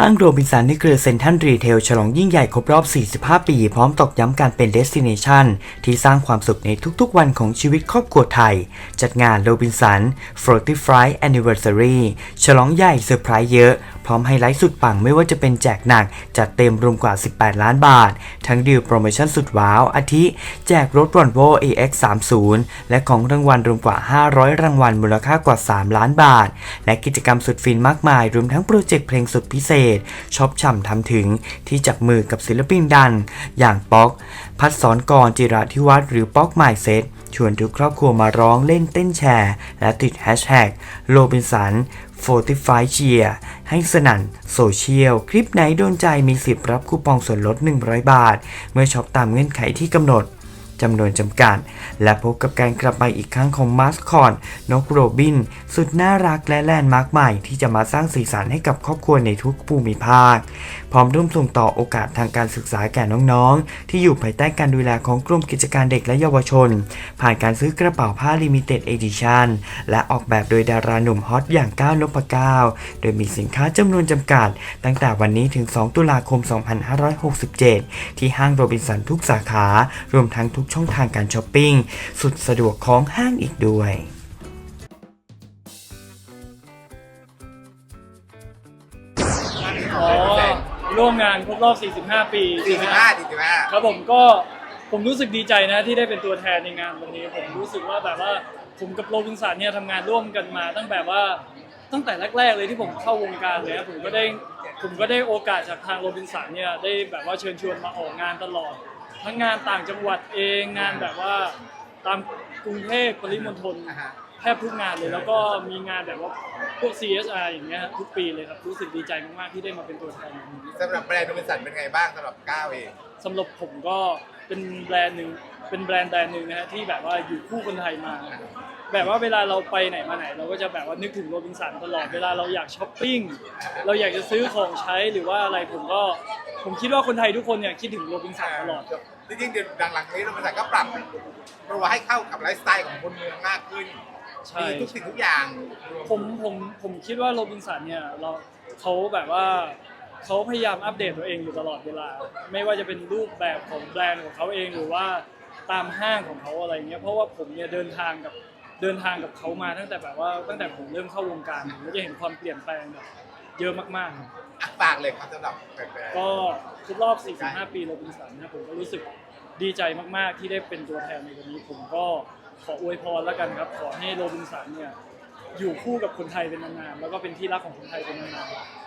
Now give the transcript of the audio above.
ห้างโรบินสันในเครือเซ็นทรัลรีเทลฉลองยิ่งใหญ่ครบรอบ 45 ปี พร้อมตอกย้ำการเป็นเดสติเนชันที่สร้างความสุขในทุกๆ วันของชีวิตครอบครัวไทย จัดงานโรบินสัน45 Anniversary ฉลองใหญ่เซอร์ไพรส์เยอะ พร้อมไฮไลท์สุดปังไม่ว่าจะเป็นแจกหนัก จัดเต็มรวมกว่า 18 ล้านบาท ทั้งดีลโปรโมชั่นสุดว้าว อาทิ แจกรถ Volvo AX30 และของรางวัลรวมกว่า 500 รางวัลมูลค่ากว่า 3 ล้านบาท และกิจกรรมสุดฟินมากมายรวมทั้งโปรเจกต์เพลงสุดพิเศษช็อปฉ่ำทำถึงที่จับมือกับศิลปินดัง อย่างป๊อก พัดสอนกรจิราธิวัฒน์หรือป๊อกไมเซตชวนทุกครอบครัวมาร้องเล่นเต้นแชร์ และติดแฮชแท็กโรบินสัน45 Cheer ให้สนั่นโซเชียล คลิปไหนโดนใจมีสิทธิ์รับคูปองส่วนลด 100 บาท เมื่อช็อปตามเงื่อนไขที่กำหนด จำนวนจำกัด และพบกับการกลับมาอีกครั้งของมาสคอตนกโรบิน สุดน่ารักและแลนด์มาร์คใหม่ที่จะมาสร้างสีสันให้กับครอบครัวในทุกภูมิภาค พร้อมร่วมส่งต่อโอกาสทางการศึกษาแก่น้องๆ ที่อยู่ภายใต้การดูแลของกรมกิจการเด็กและเยาวชน ผ่านการซื้อกระเป๋าผ้าลิมิเต็ดเอดิชันและออกแบบโดยดาราหนุ่มฮอตอย่างก้าวนพก้าวโดยมีสินค้าจำนวนจำกัด ตั้งแต่วันนี้ถึง 2 ตุลาคม 2567 ที่ห้างโรบินสันทุกสาขารวมทั้งทุกช่องทางการช้อปปิ้งสุดสะดวกของห้างอีกด้วยอ๋อร่วมงานครบรอบ 45 ปี สี่สิบห้าสี่สิบห้าครับผมก็ผมรู้สึกดีใจนะที่ได้เป็นตัวแทนในงานวันนี้ ผมรู้สึกว่าแบบว่าผมกับโรบินสันเนี่ยทำงานร่วมกันมา ตั้งแบบว่าตั้งแต่แรก ๆ เลยที่ผมเข้าวงการเลยครับผมก็ได้ผมก็ได้โอกาสจากทางโรบินสันเนี่ยได้แบบว่าเชิญชวนมาออกงานตลอด ทั้งงานต่างจังหวัดเองงานแบบว่า ตามกรุงเทพปริมณฑลอ่าฮะ แทบทุกงานเลยแล้วก็มีงานแบบว่าพวก CSR อย่างเงี้ยฮะทุกปีเลยครับรู้สึกดีใจมากๆที่ได้มาเป็นตัวแทนในวันนี้สำหรับแบรนด์โรบินสันเป็นไงบ้างสำหรับก้าวเอง สำหรับผมก็เป็นแบรนด์หนึ่งเป็นแบรนด์แบรนด์หนึ่งนะฮะที่แบบว่าอยู่คู่คนไทยมา แบบว่าเวลาเราไปไหนมาไหน เราก็จะแบบว่านึกถึงโรบินสันตลอดเวลาเราอยากช้อปปิ้งเราอยากจะซื้อของใช้หรือว่าอะไรผมก็ ผมคิดว่าคนไทยทุกคนเนี่ยคิดถึงโรบินสันตลอด จริงๆเดี๋ยวหลังๆนี้โรบินสันก็ปรับตัวให้เข้ากับไลฟ์สไตล์ของคนเมืองมากขึ้นใช่ มีทุกสิ่งทุกอย่างผมผมผมคิดว่าโรบินสันเนี่ยเราเขาแบบว่าเขาพยายามอัปเดตตัวเองอยู่ตลอดเวลา ไม่ว่าจะเป็นรูปแบบของแบรนด์ของเขาเองหรือว่าตามห้างของเขาอะไรเงี้ยเพราะว่าผมเนี่ยเดินทางกับเดินทางกับเขามาตั้งแต่แบบว่าตั้งแต่ผมเริ่มเข้าวงการผมก็จะเห็นความเปลี่ยนแปลงแบบ เยอะมากๆครับอะฝากเลยครับสำหรับแบรนด์ก็ครบรอบ 45 ปีโรบินสันนะผมก็รู้สึกดีใจมากๆ ที่ได้เป็นตัวแทนในวันนี้ ผมก็ขออวยพรแล้วกันครับ ขอให้โรบินสันเนี่ยอยู่คู่กับคนไทยเป็นนานๆ แล้วก็เป็นที่รักของคนไทยเป็นนานๆ